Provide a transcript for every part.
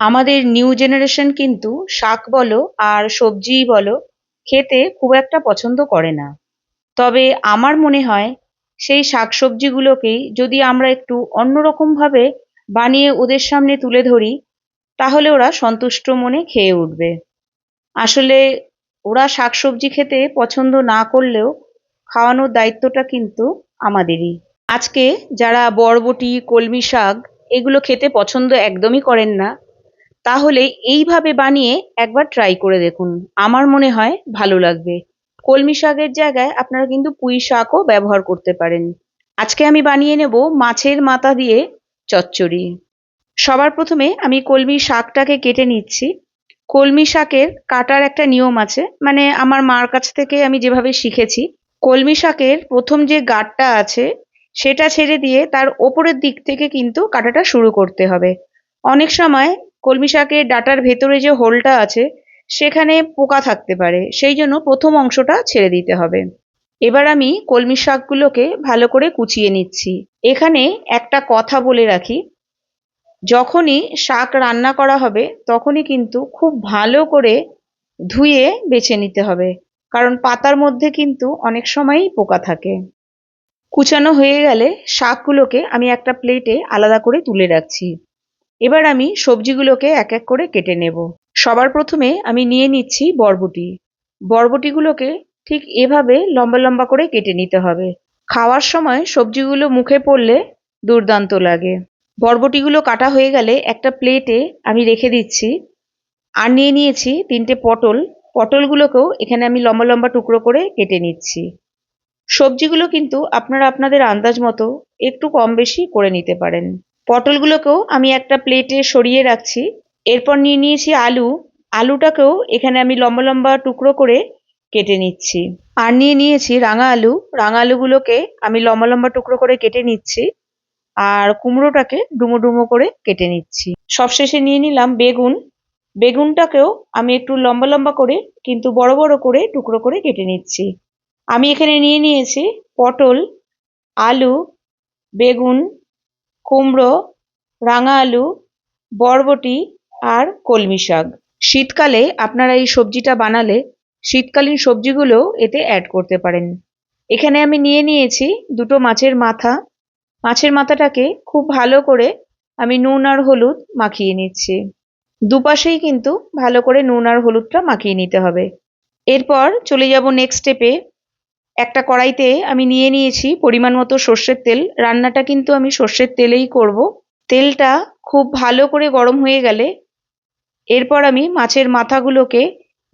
আমাদের new generation কিন্তু শাক বলো আর সবজিই বলো খেতে খুব একটা পছন্দ করে না। তবে আমার মনে হয় সেই শাকসবজিগুলোকেই যদি আমরা একটু অন্যরকমভাবে বানিয়ে ওদের সামনে তুলে ধরি, তাহলে ওরা সন্তুষ্ট মনে খেয়ে উঠবে। আসলে ওরা শাকসবজি খেতে পছন্দ না করলেও খাওয়ানোর দায়িত্বটা কিন্তু আমাদেরই। আজকে যারা বরবটি, কলমি শাক, এগুলো খেতে পছন্দ একদমই করেন না তাহলে এইভাবে বানিয়ে একবার ট্রাই করে দেখুন। আমার মনে হয় ভালো লাগবে। কলমি শাকের জায়গায় আপনারা কিন্তু পুঁই শাকও ব্যবহার করতে পারেন। আজকে আমি বানিয়ে নেব মাছের মাথা দিয়ে চচ্চড়ি। সবার প্রথমে আমি কলমি শাকটাকে কেটে নিচ্ছি। কলমি শাকের কাটার একটা নিয়ম আছে। মানে আমার মার কাছ থেকে আমি যেভাবে শিখেছি, কলমি শাকের প্রথম যে গাঁটটা আছে, সেটা ছেড়ে দিয়ে তার ওপরের দিক থেকে কিন্তু কাটাটা শুরু করতে হবে। অনেক সময় কলমি শাকের ডাটার ভেতরে যে হোলটা আছে, সেখানে পোকা থাকতে পারে। সেই জন্য প্রথম অংশটা ছেড়ে দিতে হবে। এবার আমি কলমি শাকগুলোকে ভালো করে কুচিয়ে নিচ্ছি। এখানে একটা কথা বলে রাখি, যখনই শাক রান্না করা হবে, তখনই কিন্তু খুব ভালো করে ধুয়ে বেছে নিতে হবে, কারণ পাতার মধ্যে কিন্তু অনেক সময়ই পোকা থাকে। কুচানো হয়ে গেলে শাকগুলোকে আমি একটা প্লেটে আলাদা করে তুলে রাখছি। এবার আমি সবজিগুলোকে এক এক করে কেটে নেব। সবার প্রথমে আমি নিয়ে নিচ্ছি বরবটি। বরবটিগুলোকে ঠিক এভাবে লম্বা লম্বা করে কেটে নিতে হবে। খাওয়ার সময় সবজিগুলো মুখে পড়লে দুর্দান্ত লাগে। বরবটিগুলো কাটা হয়ে গেলে একটা প্লেটে আমি রেখে দিচ্ছি আর নিয়ে নিয়েছি তিনটে পটল। পটলগুলোকেও এখানে আমি লম্বা লম্বা টুকরো করে কেটে নিচ্ছি। সবজিগুলো কিন্তু আপনারা আপনাদের আন্দাজ মতো একটু কম বেশি করে নিতে পারেন। পটলগুলোকেও আমি একটা প্লেটে সরিয়ে রাখছি। এরপর নিয়ে নিয়েছি আলু। আলুটাকেও এখানে আমি লম্বা লম্বা টুকরো করে কেটে নিচ্ছি। আর নিয়ে নিয়েছি রাঙা আলু। রাঙা আলুগুলোকে আমি লম্বা লম্বা টুকরো করে কেটে নিচ্ছি। আর কুমড়োটাকে ডুমো ডুমো করে কেটে নিচ্ছি। সবশেষে নিয়ে নিলাম বেগুন। বেগুনটাকেও আমি একটু লম্বা লম্বা করে, কিন্তু বড় বড় করে টুকরো করে কেটে নিচ্ছি। আমি এখানে নিয়ে নিয়েছি পটল, আলু, বেগুন কুমড়ো রাঙা আলু বরবটি আর কলমি শাক। শীতকালে আপনারা এই সবজিটা বানালে শীতকালীন সবজিগুলো এতে অ্যাড করতে পারেন। এখানে আমি নিয়ে নিয়েছি দুটো মাছের মাথা। মাছের মাথাটাকে খুব ভালো করে আমি নুন আর হলুদ মাখিয়ে নিচ্ছি। দুপাশেই কিন্তু ভালো করে নুন আর হলুদটা মাখিয়ে নিতে হবে। এরপর চলে যাব নেক্সট স্টেপে একটা কড়াইতে আমি নিয়ে নিয়েছি পরিমাণ মতো সর্ষের তেল। রান্নাটা কিন্তু আমি সর্ষের তেলেই করব। তেলটা খুব ভালো করে গরম হয়ে গেলে এরপর আমি মাছের মাথাগুলোকে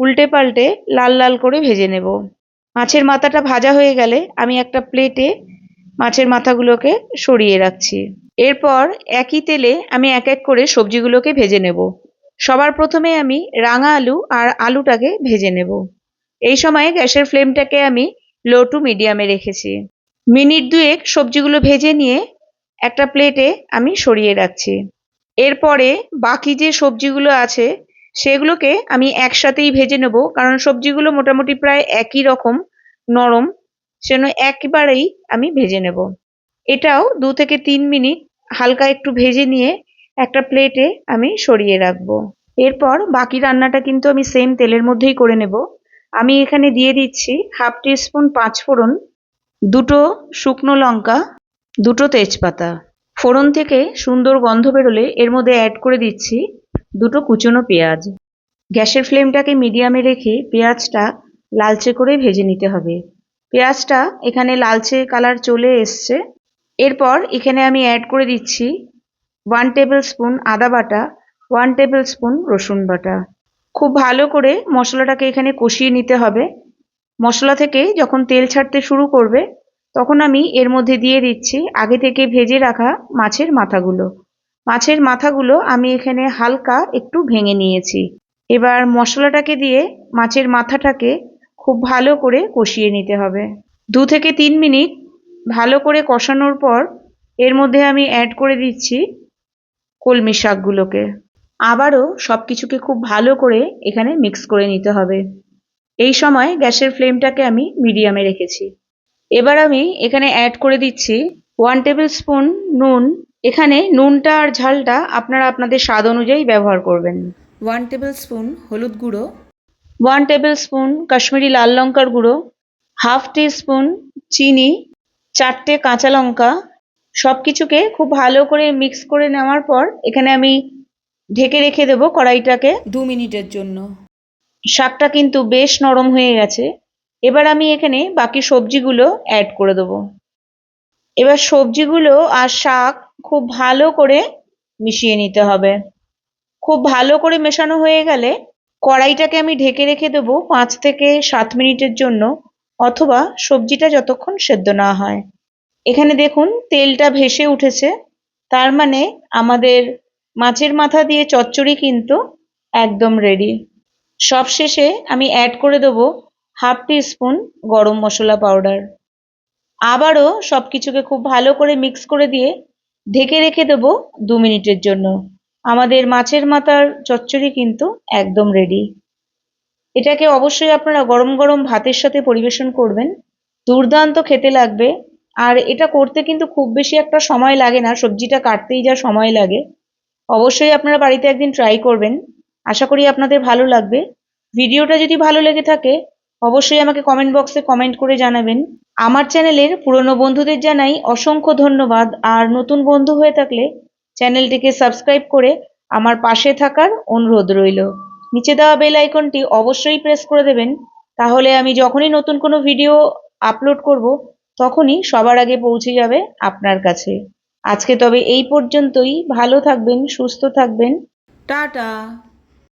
উল্টে পাল্টে লাল লাল করে ভেজে নেব। মাছের মাথাটা ভাজা হয়ে গেলে আমি একটা প্লেটে মাছের মাথাগুলোকে সরিয়ে রাখছি। এরপর একই তেলে আমি এক এক করে সবজিগুলোকে ভেজে নেব। সবার প্রথমে আমি রাঙা আলু আর আলুটাকে ভেজে নেব। এই সময় গ্যাসের ফ্লেমটাকে আমি লো টু মিডিয়ামে রেখেছি। মিনিট দুয়েক সবজিগুলো ভেজে নিয়ে একটা প্লেটে আমি সরিয়ে রাখছি। এরপরে বাকি যে সবজিগুলো আছে, সেগুলোকে আমি একসাথেই ভেজে নেব, কারণ সবজিগুলো মোটামুটি প্রায় একই রকম নরম, সেজন্য একবারেই আমি ভেজে নেব। এটাও দু থেকে তিন মিনিট হালকা একটু ভেজে নিয়ে একটা প্লেটে আমি সরিয়ে রাখব। এরপর বাকি রান্নাটা কিন্তু আমি সেম তেলের মধ্যেই করে নেব। আমি এখানে দিয়ে দিচ্ছি হাফ টিস্পুন পাঁচফোড়ন, দুটো শুকনো লঙ্কা, দুটো তেজপাতা। ফোড়ন থেকে সুন্দর গন্ধ বেরোলে এর মধ্যে অ্যাড করে দিচ্ছি দুটো কুচনো পেঁয়াজ। গ্যাসের ফ্লেমটাকে মিডিয়ামে রেখে পেঁয়াজটা লালচে করে ভেজে নিতে হবে। পেঁয়াজটা এখানে লালচে কালার চলে এসছে। এরপর এখানে আমি অ্যাড করে দিচ্ছি ওয়ান টেবিল স্পুন আদা বাটা ওয়ান টেবিল স্পুন রসুন বাটা। খুব ভালো করে মশলাটাকে এখানে কষিয়ে নিতে হবে। মশলা থেকে যখন তেল ছাড়তে শুরু করবে, তখন আমি এর মধ্যে দিয়ে দিচ্ছি আগে থেকে ভেজে রাখা মাছের মাথাগুলো। মাছের মাথাগুলো আমি এখানে হালকা একটু ভেঙে নিয়েছি। এবার মশলাটাকে দিয়ে মাছের মাথাটাকে খুব ভালো করে কষিয়ে নিতে হবে। দু থেকে তিন মিনিট ভালো করে কষানোর পর এর মধ্যে আমি অ্যাড করে দিচ্ছি কলমি শাকগুলোকে। আবারও সব কিছুকে খুব ভালো করে এখানে মিক্স করে নিতে হবে। এই সময় গ্যাসের ফ্লেমটাকে আমি মিডিয়ামে রেখেছি। এবার আমি এখানে অ্যাড করে দিচ্ছি ওয়ান টেবিল স্পুন নুন। এখানে নুনটা আর ঝালটা আপনারা আপনাদের স্বাদ অনুযায়ী ব্যবহার করবেন। ওয়ান টেবিল স্পুন হলুদ গুঁড়ো। ওয়ান টেবিল স্পুন কাশ্মীরি লাল লঙ্কার গুঁড়ো। হাফ টি স্পুন চিনি। চারটে কাঁচা লঙ্কা। সব কিছুকে খুব ভালো করে মিক্স করে নেওয়ার পর এখানে আমি ঢেকে রেখে দেবো কড়াইটাকে। দু মিনিটের জন্য। শাকটা কিন্তু বেশ নরম হয়ে গেছে। এবার আমি এখানে বাকি সবজিগুলো অ্যাড করে দেবো। এবার সবজিগুলো আর শাক খুব ভালো করে মিশিয়ে নিতে হবে। খুব ভালো করে মেশানো হয়ে গেলে কড়াইটাকে আমি ঢেকে রেখে দেবো পাঁচ থেকে সাত মিনিটের জন্য অথবা সবজিটা যতক্ষণ সেদ্ধ না হয়। এখানে দেখুন তেলটা ভেসে উঠেছে। তার মানে আমাদের মাছের মাথা দিয়ে চচ্চড়ি কিন্তু একদম রেডি সবশেষে আমি অ্যাড করে দেবো হাফ টি স্পুন গরম মশলা পাউডার আবারও সব কিছুকে খুব ভালো করে মিক্স করে দিয়ে ঢেকে রেখে দেবো দু মিনিটের জন্য। আমাদের মাছের মাথার চচ্চড়ি কিন্তু একদম রেডি এটাকে অবশ্যই আপনারা গরম গরম ভাতের সাথে পরিবেশন করবেন। দুর্দান্ত খেতে লাগবে। আর এটা করতে কিন্তু খুব বেশি একটা সময় লাগে না, সবজিটা কাটতেই যা সময় লাগে। অবশ্যই আপনারা বাড়িতে একদিন ট্রাই করবেন। আশা করি আপনাদের ভালো লাগবে। ভিডিওটা যদি ভালো লেগে থাকে, অবশ্যই আমাকে কমেন্ট বক্সে কমেন্ট করে জানাবেন। আমার চ্যানেলের পুরনো বন্ধুদের জানাই অসংখ্য ধন্যবাদ। আর নতুন বন্ধু হয়ে থাকলে চ্যানেলটিকে সাবস্ক্রাইব করে আমার পাশে থাকার অনুরোধ রইল। নিচে দেওয়া বেল আইকনটি অবশ্যই প্রেস করে দেবেন। তাহলে আমি যখনই নতুন কোনো ভিডিও আপলোড করব, তখনই সবার আগে পৌঁছে যাবে আপনার কাছে। আজকে তবে এই পর্যন্তই। ভালো থাকবেন সুস্থ থাকবেন। টাটা।